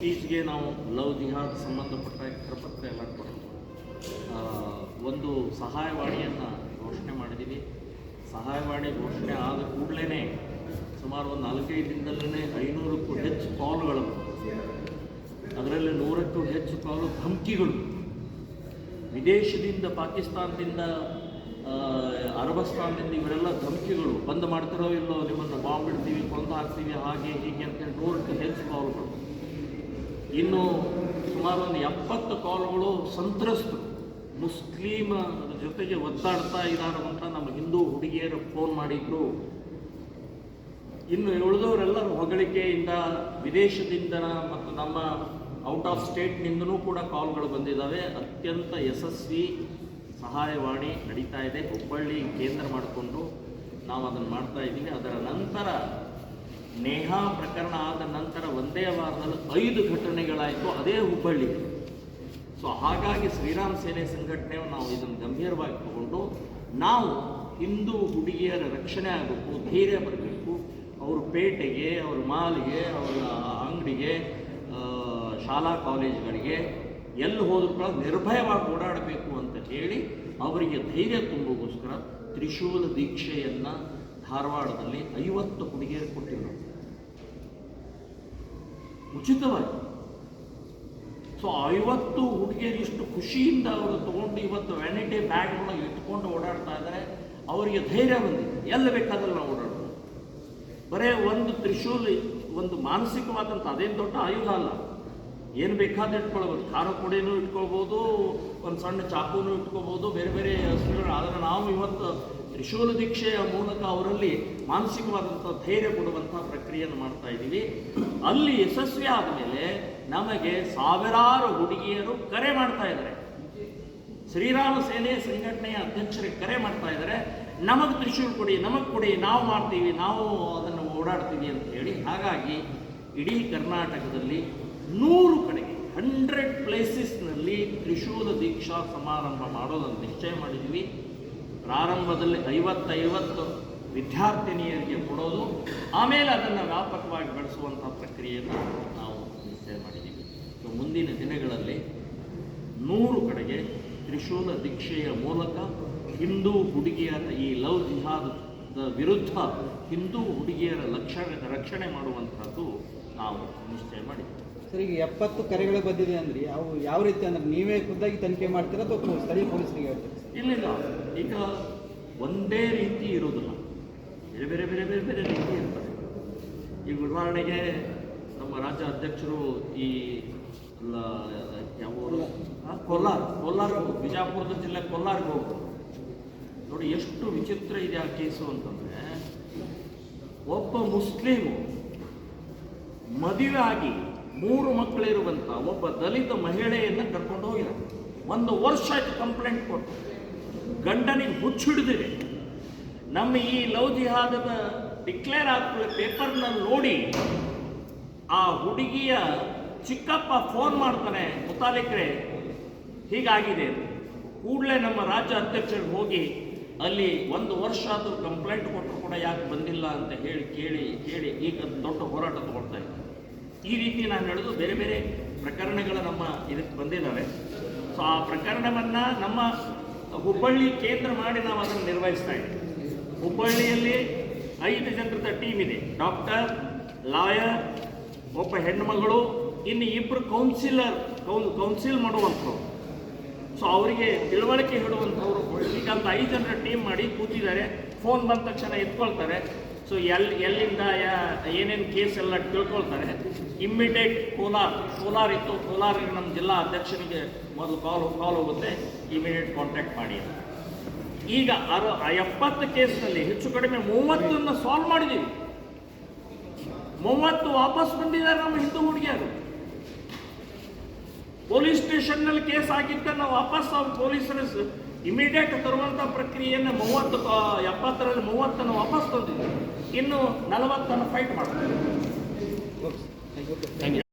ಇತ್ತೀಚೆಗೆ ನಾವು ಲವ್ ಜಿಹಾದ್ ಸಂಬಂಧಪಟ್ಟ ಕರಪತ್ರ ಎಲ್ಲ ಕೊಟ್ಟು ಒಂದು ಸಹಾಯವಾಣಿಯನ್ನು ಘೋಷಣೆ ಮಾಡಿದ್ದೀವಿ ಸಹಾಯವಾಣಿ ಘೋಷಣೆ ಆದ ಕೂಡಲೇ ಸುಮಾರು ಒಂದು ನಾಲ್ಕೈದು ದಿನದಲ್ಲೇ ಐನೂರಕ್ಕೂ ಹೆಚ್ಚು ಕಾಲ್ಗಳು. ಅದರಲ್ಲಿ ನೂರಕ್ಕೂ ಹೆಚ್ಚು ಕಾಲು ಧಮಕಿಗಳು. ವಿದೇಶದಿಂದ ಪಾಕಿಸ್ತಾನದಿಂದ ಅರಬಸ್ತಾನದಿಂದ ಇವರೆಲ್ಲ ಧಮಕಿಗಳು. ಬಂದ್ ಮಾಡ್ತಿರೋ ಇಲ್ಲೋ, ನಿಮ್ಮನ್ನು ಬಾಂಬ್ ಇಡ್ತೀವಿ ಕೊಂದು ಹಾಕ್ತೀವಿ, ಹಾಗೆ ಹೀಗೆ ಅಂತೇಳಿ ನೂರಕ್ಕೂ ಹೆಚ್ಚು ಕಾಲ್ಗಳು. ಇನ್ನು ಸುಮಾರು ಒಂದು ಎಪ್ಪತ್ತು ಕಾಲ್ಗಳು ಸಂತ್ರಸ್ತರು ಮುಸ್ಲಿಮ್ ಜೊತೆಗೆ ಒದ್ದಾಡ್ತಾ ಇದ್ದಾರೆ ಅಂತ ನಮ್ಮ ಹಿಂದೂ ಹುಡುಗಿಯರು ಫೋನ್ ಮಾಡಿದ್ರು. ಇನ್ನು ಉಳಿದವರೆಲ್ಲರೂ ಹೊಗಳಿಕೆಯಿಂದ ವಿದೇಶದಿಂದ ಮತ್ತು ನಮ್ಮ ಔಟ್ ಆಫ್ ಸ್ಟೇಟ್ನಿಂದನೂ ಕೂಡ ಕಾಲ್ಗಳು ಬಂದಿದ್ದಾವೆ. ಅತ್ಯಂತ ಯಶಸ್ವಿ ಸಹಾಯವಾಣಿ ನಡೀತಾ ಇದೆ. ಹುಬ್ಬಳ್ಳಿ ಕೇಂದ್ರ ಮಾಡಿಕೊಂಡು ನಾವು ಅದನ್ನು ಮಾಡ್ತಾ ಇದ್ದೀವಿ. ಅದರ ನಂತರ ನೇಹಾ ಪ್ರಕರಣ ಆದ ನಂತರ ಒಂದೇ ವಾರದಲ್ಲಿ ಐದು ಘಟನೆಗಳಾಯಿತು, ಅದೇ ಹುಬ್ಬಳ್ಳಿ. ಸೊ ಹಾಗಾಗಿ ಶ್ರೀರಾಮ್ ಸೇನೆ ಸಂಘಟನೆ ನಾವು ಇದನ್ನು ಗಂಭೀರವಾಗಿ ತಗೊಂಡು, ನಾವು ಹಿಂದೂ ಹುಡುಗಿಯರ ರಕ್ಷಣೆ ಆಗಬೇಕು, ಧೈರ್ಯ ಬರಬೇಕು. ಅವ್ರ ಪೇಟೆಗೆ, ಅವ್ರ ಮಾಲಿಗೆ, ಅವರ ಅಂಗಡಿಗೆ ಶಾಲಾ ಕಾಲೇಜುಗಳಿಗೆ ಎಲ್ಲಿ ಹೋದ್ರೂ ಕೂಡ ನಿರ್ಭಯವಾಗಿ ಓಡಾಡಬೇಕು ಅಂತ ಹೇಳಿ ಅವರಿಗೆ ಧೈರ್ಯ ತುಂಬೋಗೋಸ್ಕರ ತ್ರಿಶೂಲ ದೀಕ್ಷೆಯನ್ನು ಧಾರವಾಡದಲ್ಲಿ ಐವತ್ತು ಹುಡುಗಿಯರು ಕೊಟ್ಟಿದ್ರು. ಉಚಿತವಾಗಿ. ಸೊ ಐವತ್ತು ಹುಡುಗಿಯರು ಇಷ್ಟು ಖುಷಿಯಿಂದ ಅವರು ತಗೊಂಡು ಇವತ್ತು ವ್ಯಾನಿಟಿ ಬ್ಯಾಗ್ ಒಳಗೆ ಇಟ್ಕೊಂಡು ಓಡಾಡ್ತಾ ಇದ್ದಾರೆ. ಅವರಿಗೆ ಧೈರ್ಯ ಬಂದಿದೆ. ಎಲ್ಲಿ ಬೇಕಾದ್ರೆ ನಾವು ಓಡಾಡ್ಬೋದು. ಬರೇ ಒಂದು ತ್ರಿಶೂಲ್, ಒಂದು ಮಾನಸಿಕವಾದಂಥ ಅದೇನು ದೊಡ್ಡ ಆಯುಧ ಅಲ್ಲ. ಏನು ಬೇಕಾದ್ರೆ ಇಟ್ಕೊಳ್ಬೋದು. ಖಾರ ಪುಡಿನೂ ಇಟ್ಕೊಳ್ಬೋದು, ಒಂದು ಸಣ್ಣ ಚಾಕುನೂ ಇಟ್ಕೊಬೋದು ಬೇರೆ ಬೇರೆ ಅಸ್ತ್ರಗಳು ಆದರೆ ನಾವು ಇವತ್ತು ತ್ರಿಶೂಲ ದೀಕ್ಷೆಯ ಮೂಲಕ ಅವರಲ್ಲಿ ಮಾನಸಿಕವಾದಂಥ ಧೈರ್ಯ ಕೊಡುವಂಥ ಪ್ರಕ್ರಿಯೆಯನ್ನು ಮಾಡ್ತಾ ಇದ್ದೀವಿ. ಅಲ್ಲಿ ಯಶಸ್ವಿ ಆದಮೇಲೆ ನಮಗೆ ಸಾವಿರಾರು ಹುಡುಗಿಯರು ಕರೆ ಮಾಡ್ತಾ ಇದ್ದಾರೆ. ಶ್ರೀರಾಮ ಸೇನೆ ಸಂಘಟನೆಯ ಅಧ್ಯಕ್ಷರಿಗೆ ಕರೆ ಮಾಡ್ತಾ ಇದ್ದಾರೆ. ನಮಗೆ ತ್ರಿಶೂಲ್ ಕೊಡಿ, ನಮಗೆ ಕೊಡಿ, ನಾವು ಮಾಡ್ತೀವಿ, ನಾವು ಅದನ್ನು ಓಡಾಡ್ತೀವಿ ಅಂತ ಹೇಳಿ. ಹಾಗಾಗಿ ಇಡೀ ಕರ್ನಾಟಕದಲ್ಲಿ ನೂರು ಕಡೆಗೆ ಹಂಡ್ರೆಡ್ ಪ್ಲೇಸಸ್ನಲ್ಲಿ ತ್ರಿಶೂಲ ದೀಕ್ಷಾ ಸಮಾರಂಭ ಮಾಡೋದನ್ನು ನಿಶ್ಚಯ ಮಾಡಿದ್ವಿ ಪ್ರಾರಂಭದಲ್ಲಿ ಐವತ್ತೈವತ್ತು ವಿದ್ಯಾರ್ಥಿನಿಯರಿಗೆ ಕೊಡೋದು, ಆಮೇಲೆ ಅದನ್ನು ವ್ಯಾಪಕವಾಗಿ ಬೆಳೆಸುವಂಥ ಪ್ರಕ್ರಿಯೆಯನ್ನು ನಾವು ನಿಶ್ಚಯ ಮಾಡಿದ್ದೀವಿ. ಸೊ ಮುಂದಿನ ದಿನಗಳಲ್ಲಿ ನೂರು ಕಡೆಗೆ ತ್ರಿಶೂಲ ದೀಕ್ಷೆಯ ಮೂಲಕ ಹಿಂದೂ ಹುಡುಗಿಯರ ಈ ಲವ್ ಜಿಹಾದ ವಿರುದ್ಧ ಹಿಂದೂ ಹುಡುಗಿಯರ ಲಕ್ಷಣ, ರಕ್ಷಣೆ ಮಾಡುವಂಥದ್ದು ನಾವು ನಿಶ್ಚಯ ಮಾಡಿದ್ದೀವಿ. ಸರ್ ಈಗ ಎಪ್ಪತ್ತು ಕರೆಗಳು ಬಂದಿದೆ ಅಂದ್ರೆ ಅವು ಯಾವ ರೀತಿ ಅಂದ್ರೆ ನೀವೇ ಖುದ್ದಾಗಿ ತನಿಖೆ ಮಾಡ್ತೀರಾ ಅಥವಾ ಸ್ಥಳೀಯ ಪೊಲೀಸರಿಗೆ ಹೇಳ್ತೀರಾ? ಇಲ್ಲ ಈಗ ಒಂದೇ ರೀತಿ ಇರೋದಿಲ್ಲ ಬೇರೆ ಬೇರೆ ಬೇರೆ ಬೇರೆ ಬೇರೆ ರೀತಿ ಇರ್ತದೆ. ಈಗ ಉದಾಹರಣೆಗೆ ನಮ್ಮ ರಾಜ್ಯ ಅಧ್ಯಕ್ಷರು ಈ ಯಾವ ಕೋಲಾರ. ಕೋಲಾರ. ಬಿಜಾಪುರದ ಜಿಲ್ಲೆ ಕೋಲಾರ್ಗೆ ಹೋಗ್ಬೋದು ನೋಡಿ ಎಷ್ಟು ವಿಚಿತ್ರ ಇದೆ ಆ ಕೇಸು ಅಂತಂದ್ರೆ ಒಬ್ಬ ಮುಸ್ಲಿಮು ಮದುವೆ ಆಗಿ ಮೂರು ಮಕ್ಕಳಿರುವಂಥ ಒಬ್ಬ ದಲಿತ ಮಹಿಳೆಯನ್ನು ಕರ್ಕೊಂಡು ಹೋಗಿದ. ಒಂದು ವರ್ಷ ಆಯ್ತು ಕಂಪ್ಲೇಂಟ್ ಕೊಟ್ಟು. ಗಂಡನಿಗೆ ಹುಚ್ಚಿಡಿದಿದೆ ನಮ್ಮ ಈ ಲವ್ ಜಿಹಾದದ ಡಿಕ್ಲೇರ್ ಆಗ್ತದೆ ಪೇಪರ್ನಲ್ಲಿ ನೋಡಿ, ಆ ಹುಡುಗಿಯ ಚಿಕ್ಕಪ್ಪ ಫೋನ್ ಮಾಡ್ತಾನೆ, ಮುತಾಲಿಕ್ರೆ, ಹೀಗಾಗಿದೆ. ಕೂಡಲೇ ನಮ್ಮ ರಾಜ್ಯ ಅಧ್ಯಕ್ಷರಿಗೆ ಹೋಗಿ, ಅಲ್ಲಿ ಒಂದು ವರ್ಷ ಆದರೂ ಕಂಪ್ಲೇಂಟ್ ಕೊಟ್ಟರು ಕೂಡ ಯಾಕೆ ಬಂದಿಲ್ಲ ಅಂತ ಹೇಳಿ ಕೇಳಿ ಕೇಳಿ ಈಗ ದೊಡ್ಡ ಹೋರಾಟ ತಗೊಳ್ತಾ ಇದ್ದಾರೆ. ಈ ರೀತಿ ನಾನು ಹೇಳೋದು ಬೇರೆ ಬೇರೆ ಪ್ರಕರಣಗಳು ನಮ್ಮ ಇದಕ್ಕೆ ಬಂದಿದ್ದಾವೆ. ಸೊ, ಆ ಪ್ರಕರಣವನ್ನು ನಮ್ಮ ಹುಬ್ಬಳ್ಳಿ ಕೇಂದ್ರ ಮಾಡಿ ನಾವು ಅದನ್ನು ನಿರ್ವಹಿಸ್ತಾ ಇದ್ದೀವಿ. ಹುಬ್ಬಳ್ಳಿಯಲ್ಲಿ ಐದು ಜನರದ ಟೀಮ್ ಇದೆ. ಡಾಕ್ಟರ್ ಲಾಯರ್ ಒಬ್ಬ ಹೆಣ್ಮಗಳು, ಇನ್ನು ಇಬ್ಬರು ಕೌನ್ಸಿಲರ್ ಕೌನ್ ಕೌನ್ಸಿಲ್ ಮಾಡುವಂಥವ್ರು. ಸೊ, ಅವರಿಗೆ ತಿಳುವಳಿಕೆ ಹೇಳುವಂಥವ್ರು. ಈಗ ಅಂತ ಐದು ಜನರ ಟೀಮ್ ಮಾಡಿ ಕೂತಿದ್ದಾರೆ. ಫೋನ್ ಬಂದ ತಕ್ಷಣ ಎತ್ಕೊಳ್ತಾರೆ. ಸೊ ಎಲ್ಲಿ ಎಲ್ಲಿಂದ ಏನೇನು ಕೇಸ್ ಎಲ್ಲ ತಿಳ್ಕೊಳ್ತಾರೆ ಇಮ್ಮಿಡಿಯೇಟ್ ಕೋಲಾರ್ ಕೋಲಾರ್ ಇತ್ತು ಕೋಲಾರಿಗೆ ನಮ್ಮ ಜಿಲ್ಲಾ ಅಧ್ಯಕ್ಷನಿಗೆ ಮೊದಲು ಕಾಲ್ ಕಾಲ್ ಹೋಗುತ್ತೆ ಇಮಿಡಿಯೇಟ್ ಕಾಂಟ್ಯಾಕ್ಟ್ ಮಾಡಿ ಈಗ ಅರ ಎಪ್ಪತ್ತು ಕೇಸ್ನಲ್ಲಿ ಹೆಚ್ಚು ಕಡಿಮೆ ಮೂವತ್ತನ್ನು ಸಾಲ್ವ್ ಮಾಡಿದ್ದೀವಿ ಮೂವತ್ತು ವಾಪಸ್ ಬಂದಿದ್ದಾರೆ ನಮ್ಮ ಹಿಂದೂ ಹುಡುಗಿಯರು. ಪೊಲೀಸ್ ಸ್ಟೇಷನ್ನಲ್ಲಿ ಕೇಸ್ ಆಗಿದ್ದನ್ನು ವಾಪಸ್ ಅವ್ರು ಪೊಲೀಸರು ಇಮಿಡಿಯೇಟ್ ತರುವಂಥ ಪ್ರಕ್ರಿಯೆಯನ್ನು ಮೂವತ್ತು ಎಪ್ಪತ್ತರಲ್ಲಿ ಮೂವತ್ತನ್ನು ವಾಪಸ್ ತಂದಿದ್ದೀವಿ ಇನ್ನು ನಲವತ್ತನ್ನು ಫೈಟ್ ಯು